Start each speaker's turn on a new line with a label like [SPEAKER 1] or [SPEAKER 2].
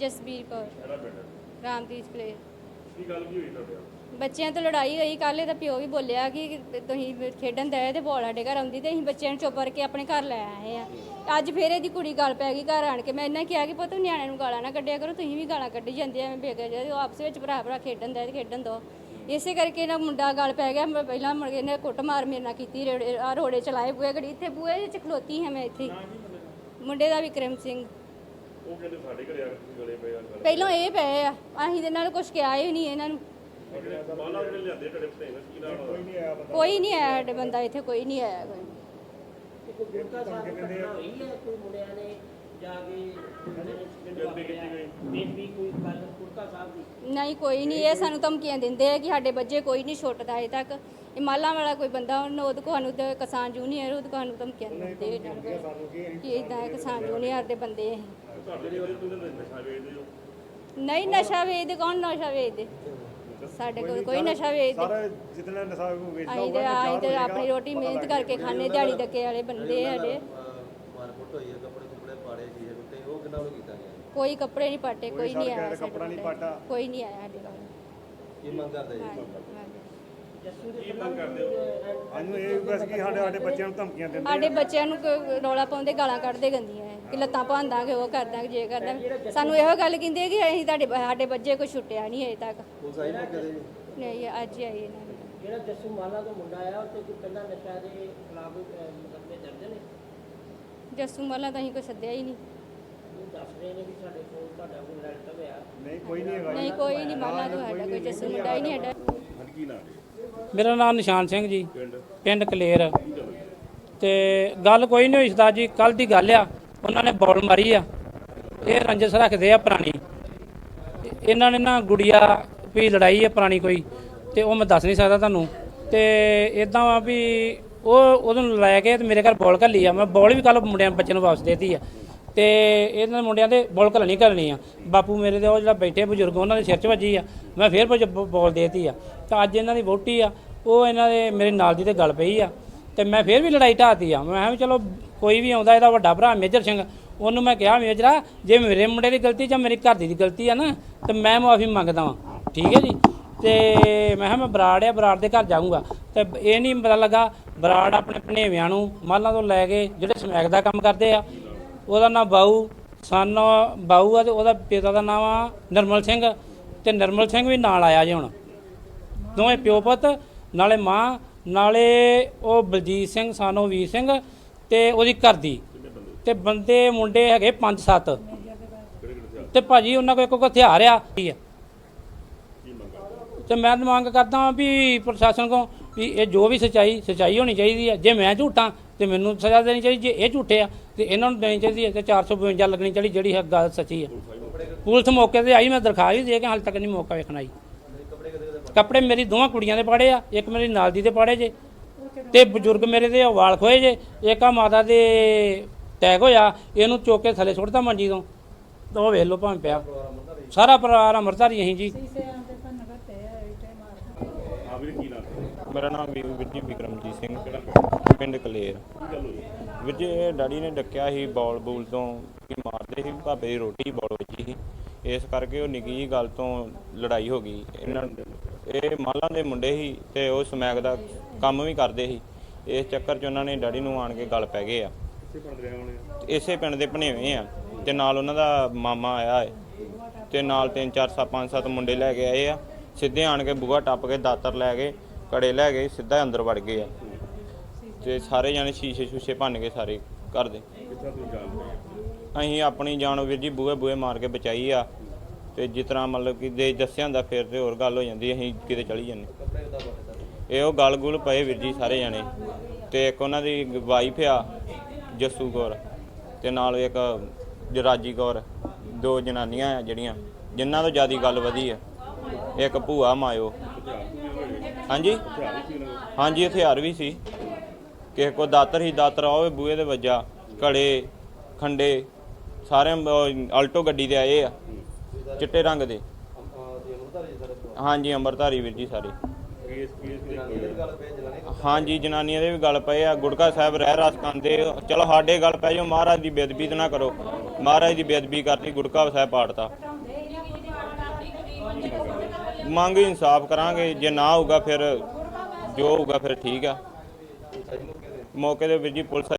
[SPEAKER 1] ਜਸਬੀਰ ਕੌਰ।
[SPEAKER 2] ਕਿਹੜਾ ਪਿੰਡ ਹੈ?
[SPEAKER 1] ਰਾਮਦੀਪ ਪਲੇ
[SPEAKER 2] ਕੀ ਗੱਲ ਕੀ ਹੋਈ ਤੁਹਾਡੇ ਨਾਲ?
[SPEAKER 1] ਬੱਚਿਆਂ ਤੋਂ ਲੜਾਈ ਹੋਈ ਕੱਲ ਇਹਦਾ ਪਿਓ ਵੀ ਬੋਲਿਆ ਕਿ ਤੁਸੀਂ ਖੇਡਣ ਦਏ ਤੇ ਬੋਲ ਸਾਡੇ ਘਰ ਆਉਂਦੀ ਤੇ ਅਸੀਂ ਬੱਚਿਆਂ ਨੂੰ ਚੁੱਪ ਕਰਕੇ ਆਪਣੇ ਘਰ ਲੈ ਆਏ ਆ। ਅੱਜ ਫੇਰ ਇਹਦੀ ਕੁੜੀ ਗੱਲ ਪੈ ਗਈ ਘਰ ਆਣ ਕੇ। ਮੈਂ ਇਹਨਾਂ ਕਿਹਾ ਕਿ ਪੁੱਤ ਨਿਆਣਿਆਂ ਨੂੰ ਗਾਲਾਂ ਨਾ ਕੱਢਿਆ ਕਰੋ ਤੁਸੀਂ ਵੀ ਗਾਲਾਂ ਕੱਢੀ ਜਾਂਦੇ ਆ। ਬੇਗਾ ਜੇ ਉਹ ਆਪਸ ਵਿੱਚ ਭਰਾ ਭਰਾ ਖੇਡਣ ਦਏ ਤੇ ਖੇਡਣ ਦੋ। ਇਸੇ ਕਰਕੇ ਇਹਨਾਂ ਮੁੰਡਾ ਗੱਲ ਪੈ ਗਿਆ। ਮੈਂ ਪਹਿਲਾਂ ਮੁੜ ਕੇ ਇਹਨੇ ਕੁੱਟ ਮਾਰ ਮੇਰੇ ਨਾਲ ਕੀਤੀ ਰੇੜੇ ਆ ਰੋੜੇ ਚਲਾਏ ਬੂਏ ਘੜੀ। ਇੱਥੇ ਬੂਏ ਵਿੱਚ ਖਲੋਤੀ ਹਾਂ ਮੈਂ ਇੱਥੇ। ਮੁੰਡੇ ਦਾ ਵਿਕਰਮ ਸਿੰਘ।
[SPEAKER 2] ਉਹ ਕਹਿੰਦੇ ਸਾਡੇ ਘਰੇ ਆ ਕੇ ਤੁਸੀਂ ਗਲੇ ਪਏ ਆ ਗੱਲ
[SPEAKER 1] ਪਹਿਲਾਂ ਇਹ ਪਏ ਆ ਅਸੀਂ ਤੇ ਨਾਲ ਕੁਝ ਕਿਹਾ ਹੀ ਨਹੀਂ ਇਹਨਾਂ ਨੂੰ।
[SPEAKER 2] ਮਾਲਾ ਜਿਹੜੇ ਲਿਆਂਦੇ ਤੁਹਾਡੇ ਭਤੀਜੇ ਨੂੰ ਕੀ ਨਾਮ ਕੋਈ ਨਹੀਂ ਆਇਆ
[SPEAKER 1] ਕੋਈ ਨਹੀਂ ਆਇਆ ਸਾਡੇ ਬੰਦਾ ਇੱਥੇ ਕੋਈ ਨਹੀਂ ਆਇਆ ਕੋਈ
[SPEAKER 3] ਕੋਈ ਗੁਰਕਾ ਸਾਹਿਬ ਦੀ ਘਟਨਾ ਹੋਈ ਹੈ ਕੋਈ ਮੁੰਡਿਆਂ ਨੇ ਜਾ ਕੇ
[SPEAKER 2] ਬੇਨਤੀ ਕੀਤੀ ਗਈ।
[SPEAKER 3] ਬੇਨਤੀ ਕੋਈ ਗੱਲ ਗੁਰਕਾ ਸਾਹਿਬ ਦੀ?
[SPEAKER 1] ਨਹੀਂ ਕੋਈ ਨਹੀਂ ਇਹ ਸਾਨੂੰ ਧਮਕੀਆਂ ਦਿੰਦੇ ਆ ਕਿ ਸਾਡੇ ਬੱਚੇ ਕੋਈ ਨਹੀਂ ਛੁੱਟਦਾ ਅਜੇ ਤੱਕ। ਇਹ ਮਾਲਾ ਵਾਲਾ ਕੋਈ ਬੰਦਾ ਉਹਨੂੰ ਉਹਦੇ ਕੋਲ ਤੇ ਕਿਸਾਨ ਜੂਨੀਅਰ ਉਹਦੇ ਕੋਲ ਧਮਕੀਆਂ ਦਿੰਦੇ ਕਿ ਇਦਾਂ ਕਿਸਾਨ ਜੂਨੀਅਰ ਦੇ ਬੰਦੇ ਇਹ ਨਹੀਂ ਨਸ਼ਾ ਵੇਚਦੇ ਕੌਣ ਨਸ਼ਾ ਵੇਚਦੇ? ਸਾਡੇ ਕੋਲ ਕੋਈ ਨਸ਼ਾ ਵੇਚਦੇ।
[SPEAKER 4] ਸਾਰਾ ਜਿਤਨਾ ਨਸ਼ਾ ਵੇਚਦਾ
[SPEAKER 1] ਅਸੀਂ ਤੇ ਅਸੀਂ ਤੇ ਆਪਣੀ ਰੋਟੀ ਮਿਹਨਤ ਕਰਕੇ ਖਾਣੇ ਦਿਹਾੜੀ ਡੱਕੇ ਵਾਲੇ ਬੰਦੇ ਆ ਸਾਡੇ।
[SPEAKER 5] ਮਾਰਕੁੱਟ ਹੋਈ ਹੈ ਕੱਪੜੇ ਕੁਪੜੇ ਪਾੜੇ ਸੀ ਉੱਤੇ ਉਹ ਕਿੰਨਾ ਨੂੰ ਕੀਤਾ ਗਿਆ?
[SPEAKER 1] ਕੋਈ ਕੱਪੜੇ ਨਹੀਂ ਪਾਟੇ ਕੋਈ ਨਹੀਂ ਆਇਆ ਸਾਡੇ
[SPEAKER 4] ਕੱਪੜਾ ਨਹੀਂ
[SPEAKER 1] ਕੋਲ।
[SPEAKER 4] ਪਾਟਾ।
[SPEAKER 1] ਕੋਈ ਨਹੀਂ ਆਇਆ ਸਾਡੇ ਕੋਲ।
[SPEAKER 5] ਕੀ ਮੰਗ ਕਰਦੇ ਜੀ?
[SPEAKER 1] ਹਾਂਜੀ, ਹਾਂਜੀ।
[SPEAKER 4] ਸਾਨੂੰ ਇਹ ਬਸ ਕਿ ਸਾਡੇ ਸਾਡੇ ਬੱਚਿਆਂ ਨੂੰ ਧਮਕੀਆਂ ਦਿੰਦੇ
[SPEAKER 1] ਸਾਡੇ ਬੱਚਿਆਂ ਨੂੰ ਕੋਈ ਰੌਲਾ ਪਾਉਂਦੇ ਗਾਲਾਂ ਕੱਢਦੇ ਗੰਦੀਆਂ ਕਿ ਲੱਤਾਂ ਭਾਂਦਾਂਗੇ ਉਹ ਕਰਦਾਂਗੇ ਜੇ ਕਰਦਾਂਗੇ ਸਾਨੂੰ ਇਹੋ ਗੱਲ ਕਹਿੰਦੇ ਕਿ ਅਸੀਂ ਤੁਹਾਡੇ ਸਾਡੇ ਬੱਚੇ ਕੋਈ ਛੁੱਟਿਆ ਨਹੀਂ ਅਜੇ ਤੱਕ।
[SPEAKER 5] ਪੁਲਿਸ ਆਈ
[SPEAKER 1] ਨਹੀਂ ਅੱਜ ਹੀ ਆਈ ਇਹਨਾਂ ਦੀ।
[SPEAKER 3] ਜਿਹੜਾ ਜੱਸੂ ਮਾਲਾ ਤੋਂ ਮੁੰਡਾ ਆਇਆ ਉਹ ਤੇ ਕੋਈ ਪਹਿਲਾਂ ਨਸ਼ਾ ਦੇ ਖਿਲਾਫ ਮੁਕੱਦਮੇ ਦਰਜ ਨੇ?
[SPEAKER 1] ਜੱਸੂ ਮੱਲਾ ਤਾਂ ਅਸੀਂ ਕੋਈ ਸੱਦਿਆ ਹੀ ਨਹੀਂ।
[SPEAKER 3] ਉਹ ਦੱਸ ਰਹੇ ਨੇ ਵੀ ਸਾਡੇ ਕੋਲ ਤੁਹਾਡਾ ਕੋਈ ਰਿਲੇਟਿਵ ਆ।
[SPEAKER 4] ਨਹੀਂ ਕੋਈ ਨਹੀਂ ਹੈਗਾ
[SPEAKER 1] ਨਹੀਂ ਕੋਈ ਨਹੀਂ ਮੱਲਾ ਤੋਂ ਸਾਡਾ ਕੋਈ ਜੱਸੂ ਮੁੰਡਾ ਹੀ ਨਹੀਂ ਸਾਡਾ
[SPEAKER 2] ਹਾਂਜੀ ਕੀ ਨਾਮ ਹੈ
[SPEAKER 6] ਮੇਰਾ ਨਾਮ ਨਿਸ਼ਾਨ ਸਿੰਘ ਜੀ।
[SPEAKER 2] ਪਿੰਡ?
[SPEAKER 6] ਪਿੰਡ ਕਲੇਰ। ਤੇ ਗੱਲ ਕੋਈ ਨਹੀਂ ਹੋਈ ਸਰਦਾਰ ਜੀ ਕੱਲ ਦੀ ਗੱਲ ਆ। ਉਹਨਾਂ ਨੇ ਬੋਲ ਮਾਰੀ ਆ। ਇਹ ਰੰਜਸ ਰੱਖਦੇ ਆ ਪੁਰਾਣੀ। ਇਹਨਾਂ ਨੇ ਨਾ ਗੁੜੀਆ ਵੀ ਲੜਾਈ ਹੈ ਪੁਰਾਣੀ ਕੋਈ। ਤੇ ਉਹ ਮੈਂ ਦੱਸ ਨਹੀਂ ਸਕਦਾ ਤੁਹਾਨੂੰ। ਤੇ ਇਦਾਂ ਆ ਵੀ ਉਹ ਉਹਨੂੰ ਲੈ ਕੇ ਤੇ ਮੇਰੇ ਘਰ ਬੋਲ ਘੱਲੀ ਆ। ਮੈਂ ਬੋਲ ਵੀ ਕੱਲ ਮੁੰਡਿਆਂ ਬੱਚੇ ਨੂੰ ਵਾਪਸ ਦੇਤੀ ਆ। ਤੇ ਇਹਨਾਂ ਮੁੰਡਿਆਂ ਦੇ ਬੋਲ ਘੱਲਣੀ ਕਰਨੀ ਆ। ਬਾਪੂ ਮੇਰੇ ਦੇ ਉਹ ਜਿਹੜਾ ਬੈਠੇ ਬਜ਼ੁਰਗ, ਉਹਨਾਂ ਦੇ ਸਿਰ 'ਚ ਵੱਜੀ ਆ। ਮੈਂ ਫੇਰ ਭਜ- ਬੋਲ ਦੇਤੀ ਆ। ਤਾਂ ਅੱਜ ਇਹਨਾਂ ਦੀ ਵੋਟੀ ਆ। ਉਹ ਇਹਨਾਂ ਦੇ ਮੇਰੇ ਨਾਲ ਦੀ ਤੇ ਗੱਲ ਪਈ ਆ। ਤੇ ਮੈਂ ਫੇਰ ਵੀ ਲੜਾਈ ਢਾਤੀ ਆ। ਮੈਂ ਕਿਹਾ ਵੀ ਚਲੋ ਕੋਈ ਵੀ ਆਉਂਦਾ, ਇਹਦਾ ਵੱਡਾ ਭਰਾ ਮੇਜਰ ਸਿੰਘ, ਉਹਨੂੰ ਮੈਂ ਕਿਹਾ, ਮੇਜਰਾ ਜੇ ਮੇਰੇ ਮੁੰਡੇ ਦੀ ਗਲਤੀ ਜਾਂ ਮੇਰੀ ਘਰ ਦੀ ਦੀ ਗਲਤੀ ਆ ਨਾ, ਤੇ ਮੈਂ ਮਾਫੀ ਮੰਗਦਾ ਵਾਂ। ਠੀਕ ਹੈ ਜੀ? ਤੇ ਮੈਂ ਕਿਹਾ ਮੈਂ ਬਰਾੜ ਆ, ਬਰਾੜ ਦੇ ਘਰ ਜਾਊਂਗਾ। ਤੇ ਇਹ ਨਹੀਂ ਪਤਾ ਲੱਗਾ, ਬਰਾੜ ਆਪਣੇ ਭਣੇਵਿਆਂ ਨੂੰ ਮਾਲਾਂ ਤੋਂ ਲੈ ਕੇ ਜਿਹੜੇ ਸਮੈਕ ਦਾ ਕੰਮ ਕਰਦੇ ਆ ਉਹਦਾ ਨਾਮ ਬਾਊ, ਸਨ ਬਾਊ ਆ ਤੇ ਉਹਦਾ ਪਿਤਾ ਦਾ ਨਾਮ ਆ ਨਰਮਲ ਸਿੰਘ ਤੇ ਨਰਮਲ ਸਿੰਘ ਵੀ ਨਾਲ ਆਇਆ ਜੀ ਹੁਣ। ਦੋਵੇਂ ਪਿਓ ਪੁੱਤ, ਨਾਲੇ ਮਾਂ, ਨਾਲੇ ਉਹ ਬਲਜੀਤ ਸਿੰਘ, ਸਾਨੋ ਵੀਰ ਸਿੰਘ ਤੇ ਉਹਦੀ ਘਰ ਦੀ। ਤੇ ਬੰਦੇ ਮੁੰਡੇ ਹੈਗੇ 5-7 ਤੇ ਭਾਜੀ ਉਹਨਾਂ ਕੋਲ ਇੱਕ ਕੋਈ ਹਥਿਆਰ ਆ। ਕੀ ਤੇ ਮੈਂ ਮੰਗ ਕਰਦਾ ਵੀ ਪ੍ਰਸ਼ਾਸਨ ਕੋ ਵੀ ਇਹ ਜੋ ਵੀ ਸਚਾਈ ਸਚਾਈ ਹੋਣੀ ਚਾਹੀਦੀ ਹੈ ਜੇ ਮੈਂ ਝੂਠਾਂ, ਤੇ ਮੈਨੂੰ ਸਜ਼ਾ ਦੇਣੀ ਚਾਹੀਦੀ, ਜੇ ਇਹ ਝੂਠੇ ਆ ਤੇ ਇਹਨਾਂ ਨੂੰ ਦੇਣੀ ਚਾਹੀਦੀ ਹੈ ਤੇ 452 ਲੱਗਣੀ ਚਾਹੀਦੀ ਜਿਹੜੀ ਹੈ ਗੱਲ ਸੱਚੀ ਹੈ। ਪੁਲਿਸ ਮੌਕੇ ਤੇ ਆਈ, ਮੈਂ ਦਰਖਾਸਤ ਵੀ ਦੇ ਕੇ ਹਾਲੇ ਤੱਕ ਨਹੀਂ ਮੌਕਾ ਵੇਖਣਾ ਆਈ ਕੱਪੜੇ ਮੇਰੀ ਦੋਵਾਂ ਕੁੜੀਆਂ ਦੇ ਪਾੜੇ ਆ, ਇੱਕ ਮੇਰੀ ਨਾਲ ਦੀ ਦੇ ਪਾੜੇ ਜੇ, ਤੇ ਬਜ਼ੁਰਗ ਮੇਰੇ ਦੇ ਵਾਲ ਖੋਏ ਜੇ, ਇੱਕ ਆ ਮਾਤਾ ਦੇ ਟੈਗ ਹੋਇਆ, ਇਹਨੂੰ ਚੁੱਕ ਕੇ ਥੱਲੇ ਸੁੱਟਦਾ ਮੰਜੀ ਤੋਂ। ਤਾਂ ਉਹ ਵੇਖ ਲਓ ਭਾਵੇਂ ਪਿਆ। ਸਾਰਾ ਪਰਿਵਾਰ ਅਮਰਤਾਰੀ ਅਸੀਂ ਜੀ।
[SPEAKER 2] ਵੀਰ ਕੀ ਨਾਮ? ਹੈ
[SPEAKER 7] ਮੇਰਾ ਨਾਮ ਵੀਰ ਵੀਰ ਜੀ ਵਿਕਰਮਜੀਤ ਸਿੰਘ
[SPEAKER 2] ਪਿੰਡ?
[SPEAKER 7] ਕਲੇਰ। ਵੀਰ ਜੀ ਇਹ ਡੈਡੀ ਨੇ ਡੱਕਿਆ ਸੀ ਬੌਲ ਬੂਲ ਤੋਂ ਕਿ ਮਾਰਦੇ ਸੀ ਭਾਪੇ ਦੀ ਰੋਟੀ ਬੌਲ ਵੱਜੀ ਸੀ ਇਸ ਕਰਕੇ ਉਹ ਨਿੱਕੀ ਜੀ ਗੱਲ ਤੋਂ ਲੜਾਈ ਹੋ ਗਈ। ਇਹਨਾਂ ਇਹ ਮਾਲਾਂ ਦੇ ਮੁੰਡੇ ਸੀ ਤੇ ਉਹ ਸਮੈਕ ਦਾ ਕੰਮ ਵੀ ਕਰਦੇ ਸੀ। ਇਸ ਚੱਕਰ 'ਚ ਉਹਨਾਂ ਨੇ ਡੈਡੀ ਨੂੰ ਆਣ ਕੇ ਗੱਲ ਪੈ ਗਏ ਆ।
[SPEAKER 2] ਇਸੇ ਪਿੰਡ ਦੇ
[SPEAKER 7] ਭਣੇਵੇਂ ਆ। ਤੇ ਨਾਲ ਉਹਨਾਂ ਦਾ ਮਾਮਾ ਆਇਆ ਹੈ ਤੇ ਨਾਲ ਤਿੰਨ ਚਾਰ ਸੱਤ ਪੰਜ ਸੱਤ ਮੁੰਡੇ ਲੈ ਕੇ ਆਏ ਆ। ਸਿੱਧੇ ਆਣ ਕੇ ਬੂਹਾ ਟੱਪ ਕੇ ਦਾਤਰ ਲੈ ਕੇ ਕੜੇ ਲੈ ਗਏ ਸਿੱਧਾ ਅੰਦਰ ਵੜ ਗਏ ਆ। ਤੇ ਸਾਰੇ ਜਾਣੇ ਸ਼ੀਸ਼ੇ ਸ਼ੂਸ਼ੇ ਭੰਨ ਕੇ ਸਾਰੇ ਘਰ ਦੇ।
[SPEAKER 2] ਕਿੱਥਾ ਤੁਸੀਂ ਜਾਣਦੇ
[SPEAKER 7] ਅਸੀਂ ਆਪਣੀ ਜਾਨ ਵੀਰ ਜੀ ਬੂਹੇ ਬੂਹੇ ਮਾਰ ਕੇ ਬਚਾਈ ਆ। ਤੇ ਜਿਸ ਤਰ੍ਹਾਂ ਮਤਲਬ ਕਿ ਦੇ ਦੱਸਿਆ ਹੁੰਦਾ ਫਿਰ ਤੇ ਹੋਰ ਗੱਲ ਹੋ ਜਾਂਦੀ ਅਸੀਂ ਕਿਤੇ ਚਲੀ ਜਾਂਦੇ। ਇਹ ਉਹ ਗਲ ਗੁਲ ਪਏ ਵੀਰ ਜੀ ਸਾਰੇ ਜਾਣੇ। ਤੇ ਇੱਕ ਉਹਨਾਂ ਦੀ ਵਾਈਫ ਆ ਜੱਸੂ ਕੌਰ। ਤੇ ਨਾਲ ਇੱਕ ਜਰਾਜੀ ਕੌਰ ਦੋ ਜਨਾਨੀਆਂ ਆ ਜਿਹੜੀਆਂ ਜਿਨ੍ਹਾਂ ਤੋਂ ਜਿਆਦੀ ਗੱਲ ਵਧੀ ਆ। ਇੱਕ ਭੂਆ, ਮਾਇਓ। ਹਾਂਜੀ? ਹਾਂਜੀ, ਹਥਿਆਰ ਵੀ ਸੀ। ਕਿਸੇ ਕੋ ਦਾਤਰ ਹੀ ਦਾਤਰ ਆਵੇ ਬੂਹੇ ਦੇ ਵੱਜਾ। ਘੜੇ, ਖੰਡੇ, ਸਾਰੇ ਆਲਟੋ ਗੱਡੀ ਦੇ ਆਏ ਆ, ਚਿੱਟੇ ਰੰਗ ਦੇ। ਹਾਂਜੀ, ਅੰਮ੍ਰਿਤਧਾਰੀ ਵੀਰ ਜੀ ਸਾਰੇ। ਹਾਂਜੀ, ਜਨਾਨੀਆਂ ਦੇ ਵੀ ਗੱਲ ਪਏ ਆ। ਗੁੜਕਾ ਸਾਹਿਬ ਰਹਿ ਰਸ ਖਾਂਦੇ ਚਲੋ, ਸਾਡੇ ਗੱਲ ਪੈ ਜਾਓ, ਮਹਾਰਾਜ ਦੀ ਬੇਅਦਬੀ ਤਾਂ ਨਾ ਕਰੋ। ਮਹਾਰਾਜ ਦੀ ਬੇਅਦਬੀ ਕਰਤੀ, ਗੁੜਕਾ ਸਾਹਿਬ ਪਾੜਤਾ। ਮੰਗ ਇਨਸਾਫ ਕਰਾਂਗੇ, ਜੇ ਨਾ ਹੋਊਗਾ ਫਿਰ ਜੋ ਹੋਊਗਾ ਫਿਰ ਠੀਕ ਆ। ਮੌਕੇ ਦੇ ਵਿੱਚ ਜੀ ਪੁਲਿਸ